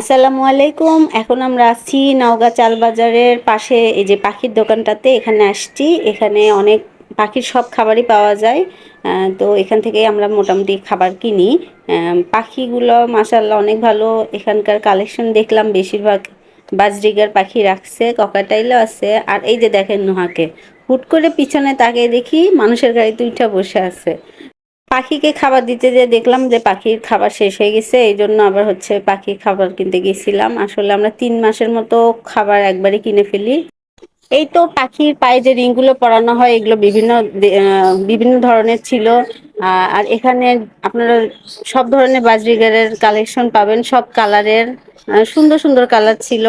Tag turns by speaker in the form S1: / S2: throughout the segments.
S1: আসসালামু আলাইকুম। এখন আমরা আসছি নওগাঁ চাল বাজারের পাশে, এই যে পাখির দোকানটাতে। এখানে আসছি। এখানে অনেক পাখির সব খাবারই পাওয়া যায়। তো এখান থেকে আমরা মোটামুটি খাবার কিনি। পাখিগুলো মাসাল্লাহ অনেক ভালো। এখানকার কালেকশন দেখলাম, বেশিরভাগ বাজরিগার পাখি রাখছে, ককাটাইলও আছে। আর এই যে দেখেন নোহাকে, হুট করে পিছনে তাকে দেখি মানুষের গাড়িতে উঠে বসে আছে। পাখিকে খাবার দিতে যেয়ে দেখলাম যে পাখির খাবার শেষ হয়ে গেছে, এই জন্য আবার হচ্ছে পাখির খাবার কিনতে গেছিলাম। আসলে আমরা তিন মাসের মতো খাবার একবারে কিনে ফেলি। এই তো পাখির পায়ে যে রিংগুলো পরানো হয়, এগুলো বিভিন্ন বিভিন্ন ধরনের ছিল। আর এখানে আপনারা সব ধরনের বাজরিগারের কালেকশন পাবেন, সব কালারের সুন্দর সুন্দর কালার ছিল।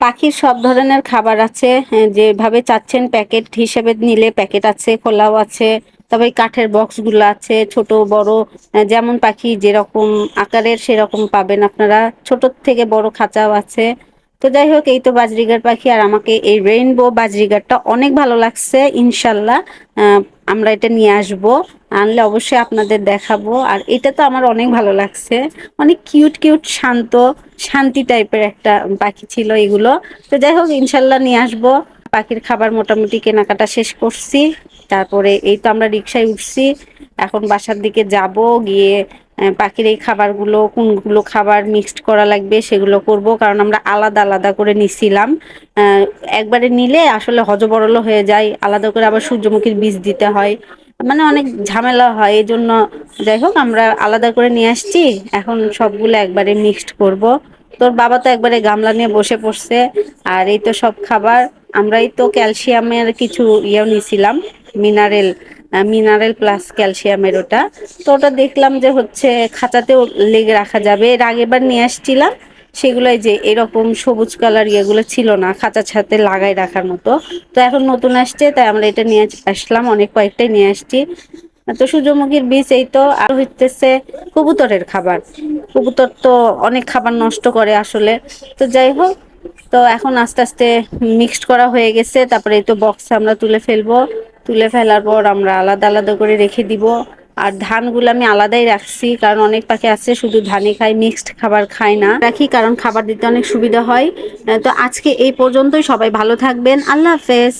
S1: পাখির সব ধরনের খাবার আছে যেভাবে চাচ্ছেন প্যাকেট হিসেবে নিলে প্যাকেট আছে খোলাও আছে তবে কাঠের বক্সগুলো আছে, ছোট, বড় যেমন পাখি যেরকম আকারের সেরকম পাবেন আপনারা। ছোট থেকে বড় খাঁচাও আছে। তো যাই হোক, এই তো বাজরিগার পাখি আর আমাকে এই রেইনবো বাজরিগারটা অনেক ভালো লাগছে, ইনশাল্লাহ। আমরা এটা নিয়ে আসব, আনলে অবশ্যই আপনাদের দেখাবো। আর এটা তো আমার অনেক ভালো লাগছে। অনেক কিউট কিউট শান্ত, শান্তি টাইপের একটা পাখি ছিল এগুলো। তো যাই হোক, ইনশাল্লাহ নিয়ে আসব। পাখির খাবার মোটামুটি কেনাকাটা শেষ করছি। তারপরে এই তো আমরা রিক্সায় উঠছি। এখন বাসার দিকে যাব, গিয়ে পাখির এই খাবারগুলো, কোনগুলো খাবার মিক্সড করা লাগবে সেগুলো করব। কারণ আমরা আলাদা আলাদা করে নিছিলাম। একবারে নিলে আসলে হজবরল হয়ে যায়। আলাদা করে আবার সূর্যমুখীর বীজ দিতে হয়। মানে অনেক ঝামেলা হয়। এই জন্য যাই হোক, আমরা আলাদা করে নিয়ে আসছি। এখন সবগুলো একবারে মিক্সড করব। তোর বাবা তো একবারে গামলা নিয়ে বসে পড়ছে। আর এই তো সব খাবার। আমরাই তো ক্যালসিয়ামের কিছু ইয়েও নিছিলাম, মিনারেল মিনারেল প্লাস ক্যালসিয়ামের ওটা। তো ওটা দেখলাম যে হচ্ছে খাঁচাতেও লেগে রাখা যাবে। এর আগেবার নিয়ে আসছিলাম, সেগুলোই যে এরকম সবুজ কালার ইয়েগুলো ছিল না খাঁচার সাথে লাগাই রাখার মতো। তো এখন নতুন আসছে, তাই আমরা এটা নিয়ে আসলাম, অনেক কয়েকটাই নিয়ে আসছি। তো সূর্যমুখীর বীজ এই তো, আর হইতেছে কবুতরের খাবার। কবুতর তো অনেক খাবার নষ্ট করে আসলে। তো যাই হোক তো এখন আস্তে আস্তে মিক্সড করা হয়ে গেছে। তারপরে এই তো বক্স আমরা তুলে ফেলব। তুলে ফেলার পর আমরা আলাদা আলাদা করে রেখে দিব। আর ধানগুলো আমি আলাদাই রাখছি, কারণ অনেক পাখি আছে, শুধু ধানে খায় মিক্সড খাবার খায় না। রাখি, কারণ খাবার দিতে অনেক সুবিধা হয়। তো আজকে এই পর্যন্তই, সবাই ভালো থাকবেন। আল্লাহ হাফেজ।